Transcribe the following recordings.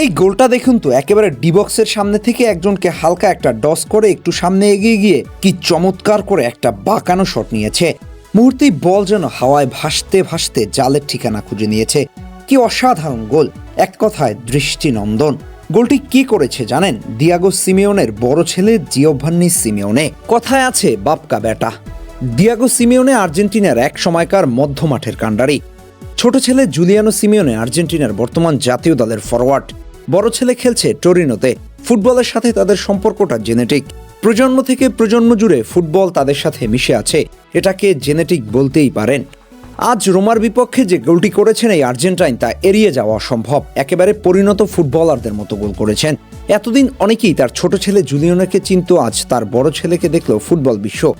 এই গোলটা দেখুন তো, একেবারে ডিবক্সের সামনে থেকে একজনকে হালকা একটা ডস করে একটু সামনে এগিয়ে গিয়ে কি চমৎকার করে একটা বাঁকানো শট নিয়েছে। মুহূর্তেই বল যেন হাওয়ায় ভাসতে ভাসতে জালের ঠিকানা খুঁজে নিয়েছে। কি অসাধারণ গোল, এক কথায় দৃষ্টিনন্দন। গোলটি কি করেছে জানেন? দিয়াগো সিমিওনের বড় ছেলে জিওভান্নি সিমিওনে কথায় আছে, বাপকা বেটা দিয়াগো সিমিওনে আর্জেন্টিনার এক সময়কার মধ্যমাঠের কাণ্ডারি। ছোট ছেলে জুলিয়ানো সিমিওনে আর্জেন্টিনার বর্তমান জাতীয় দলের ফরওয়ার্ড বড় ছেলে খেলছে টরিনোতে। ফুটবলের সাথে তাদের সম্পর্কটা জেনেটিক। প্রজন্ম থেকে প্রজন্ম জুড়ে ফুটবল তাদের সাথে মিশে আছে। এটাকে জেনেটিক বলতেই পারেন। আজ রোমার বিপক্ষে যে গোলটি করেছেন এই আর্জেন্টাইন তা এড়িয়ে যাওয়া অসম্ভব। একেবারে পরিণত ফুটবলারদের মতো গোল করেছেন। এতদিন অনেকেই তার ছোট ছেলে জুলিয়নকে চিনত, আজ তার বড় ছেলেকে দেখল ফুটবল বিশ্ব।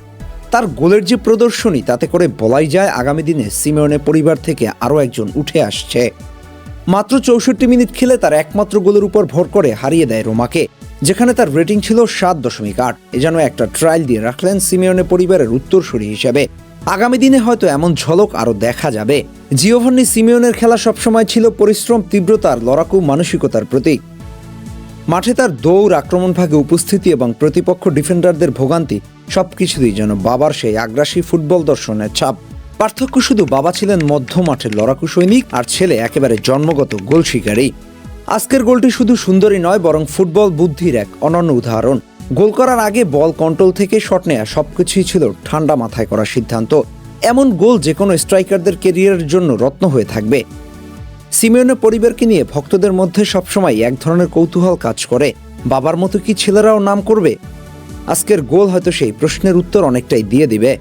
তার গোলের যে প্রদর্শনী, তাতে করে বলাই যায় আগামী দিনে সিমেওনে পরিবার থেকে আরও একজন উঠে আসছে। মাত্র চৌষট্টি মিনিট খেলে তার একমাত্র গোলের উপর ভর করে হারিয়ে দেয় রোমাকে, যেখানে তার রেটিং ছিল সাত দশমিক আট। এ যেন একটা ট্রায়াল দিয়ে রাখলেন সিমিওনে পরিবারের উত্তরসূরি হিসেবে। আগামী দিনে হয়তো এমন ঝলক আরও দেখা যাবে। জিওভান্নি সিমিওনের খেলা সবসময় ছিল পরিশ্রম তীব্রতার লড়াকু মানসিকতার প্রতীক। মাঠে তার দৌড়, আক্রমণ ভাগে উপস্থিতি এবং প্রতিপক্ষ ডিফেন্ডারদের ভোগান্তি সবকিছুই যেন বাবার সেই আগ্রাসী ফুটবল দর্শনের ছাপ। পার্থক্য শুধু বাবা ছিলেন মধ্য মাঠের লড়াকু সৈনিক আর ছেলে একেবারে জন্মগত গোল শিকারী। আজকের গোলটি শুধু সুন্দরী নয়, বরং ফুটবল বুদ্ধির এক অনন্য উদাহরণ। গোল করার আগে বল কন্ট্রোল থেকে শট নেওয়া সবকিছুই ছিল ঠান্ডা মাথায় করা সিদ্ধান্ত। এমন গোল যে কোনো স্ট্রাইকারদের কেরিয়ারের জন্য রত্ন হয়ে থাকবে। সিমিয়নের পরিবারকে নিয়ে ভক্তদের মধ্যে সবসময় এক ধরনের কৌতূহল কাজ করে। বাবার মতো কি ছেলেরাও নাম করবে? আজকের গোল হয়তো সেই প্রশ্নের উত্তর অনেকটাই দিয়ে দিবে।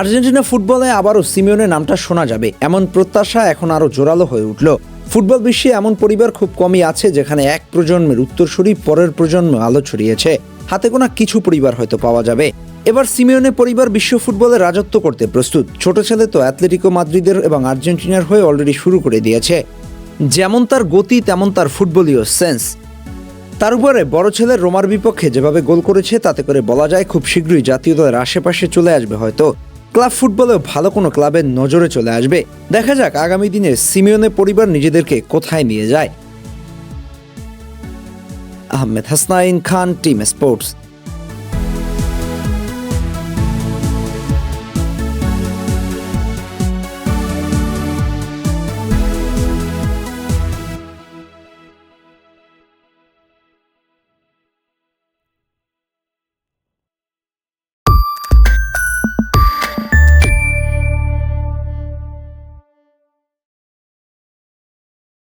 আর্জেন্টিনা ফুটবলে আবারও সিমিওনের নামটা শোনা যাবে। এমন প্রত্যাশা এখন আরও জোরালো হয়ে উঠল। ফুটবল বিশ্বে এমন পরিবার খুব কমই আছে যেখানে এক প্রজন্মের উত্তরসূরি পরের প্রজন্ম আলো ছড়িয়েছে। হাতে গোনা কিছু পরিবার হয়তো পাওয়া যাবে। এবার সিমিয়নে পরিবার বিশ্ব ফুটবলে রাজত্ব করতে প্রস্তুত। ছোট ছেলে তো অ্যাথলেটিকো মাদ্রিদের এবং আর্জেন্টিনার হয়ে অলরেডি শুরু করে দিয়েছে। যেমন তার গতি, তেমন তার ফুটবলীয় সেন্স। তার উপরে বড় ছেলের রোমার বিপক্ষে যেভাবে গোল করেছে, তাতে করে বলা যায় খুব শীঘ্রই জাতীয় দলের আশেপাশে চলে আসবে হয়তো। ক্লাব ফুটবলেও ভালো কোনো ক্লাবের নজরে চলে আসবে। দেখা যাক আগামী দিনে সিমিওনে পরিবার নিজেদেরকে কোথায় নিয়ে যায়। Ahmed Hasnain Khan, team sports.